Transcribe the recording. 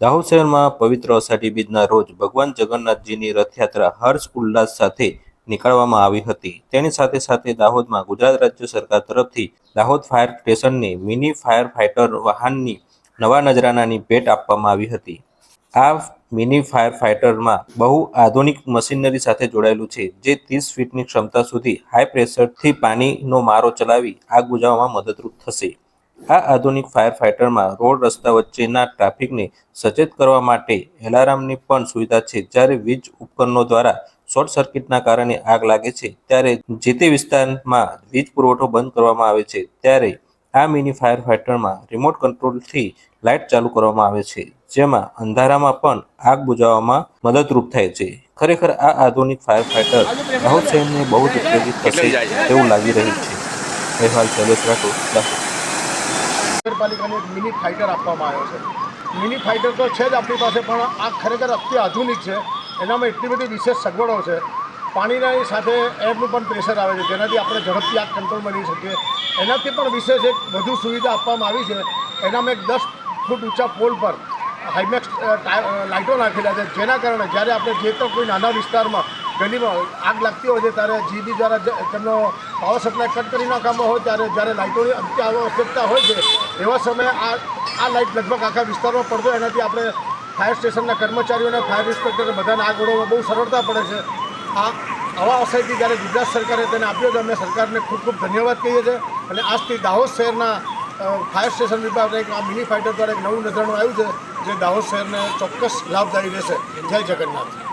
દાહોદ શહેરમાં પવિત્ર અષાઢી બીજના રોજ ભગવાન જગન્નાથજીની રથયાત્રા હર્ષ ઉલ્લાસ સાથે નીકળવામાં આવી હતી. તેની સાથે સાથે દાહોદમાં ગુજરાત રાજ્ય સરકાર તરફથી દાહોદ ફાયર સ્ટેશનને મિની ફાયર ફાઇટર વાહનની નવા નજરાનાની ભેટ આપવામાં આવી હતી. આ મિની ફાયર ફાઇટરમાં બહુ આધુનિક મશીનરી સાથે જોડાયેલું છે, જે ત્રીસ ફીટની ક્ષમતા સુધી હાઈ પ્રેશરથી પાણીનો મારો ચલાવી આગ બુઝાવવામાં મદદરૂપ થશે. આ આધુનિક ફાયર ફાઇટરમાં રોડ રસ્તા વચ્ચેના ટ્રાફિકને સચેત કરવા માટે એલાર્મની પણ સુવિધા છે. જ્યારે વીજ ઉપકરણો દ્વારા શોર્ટ સર્કિટના કારણે આગ લાગે છે, ત્યારે જે તે વિસ્તારમાં વીજ પુરવઠો બંધ કરવામાં આવે છે, ત્યારે આ મિની ફાયર ફાઇટરમાં રિમોટ કંટ્રોલથી લાઇટ ચાલુ કરવામાં આવે છે, જેમાં અંધારામાં પણ આગ બુજાવવામાં મદદરૂપ થાય છે. ખરેખર આ આધુનિક ફાયર ફાઇટર દાહોદ શહેરને બહુ જ ઉપયોગી થશે તેવું લાગી રહ્યું છે. અહેવાલ શૈલેષ રાઠોડ નગરપાલિકાને એક મિની ફાઇટર આપવામાં આવ્યો છે. મિની ફાઇટર તો છે જ આપણી પાસે, પણ આ ખરેખર અત્યાધુનિક છે. એનામાં એટલી બધી વિશેષ સગવડો છે. પાણીના સાથે એરનું પણ પ્રેશર આવે છે. જેનાથી આપણે ઝડપથી આગ કંટ્રોલમાં લઈ શકીએ. એનાથી પણ વિશેષ એક વધુ સુવિધા આપવામાં આવી છે. એનામાં એક દસ ફૂટ ઊંચા પોલ પર હાઈમેક્સ લાઇટો નાખેલા છે. જેના કારણે જ્યારે આપણે જે તો કોઈ નાના વિસ્તારમાં ગલીમાં આગ લાગતી હોય છે ત્યારે જીબી દ્વારા તેમનો પાવર સપ્લાય કટ કરી નાખવામાં હોય ત્યારે જ્યારે લાઇટોની આવશ્યકતા હોય છે, એવા સમયે આ આ લાઇટ લગભગ આખા વિસ્તારમાં પડતો એનાથી આપણે ફાયર સ્ટેશનના કર્મચારીઓને, ફાયર ઇન્સ્પેક્ટરને બધાને આગ ઓળવામાં બહુ સરળતા પડે છે. આ આવા અસરથી જ્યારે ગુજરાત સરકારે તેને આપ્યો તો અમે સરકારને ખૂબ ખૂબ ધન્યવાદ કહીએ છીએ. અને આજથી દાહોદ શહેરના ફાયર સ્ટેશન વિભાગને એક આ મિની ફાઇટર દ્વારા એક નવું નજરાણું આવ્યું છે, જે દાહોદ શહેરને ચોક્કસ લાભદાયી રહેશે. જય જગન્નાથ.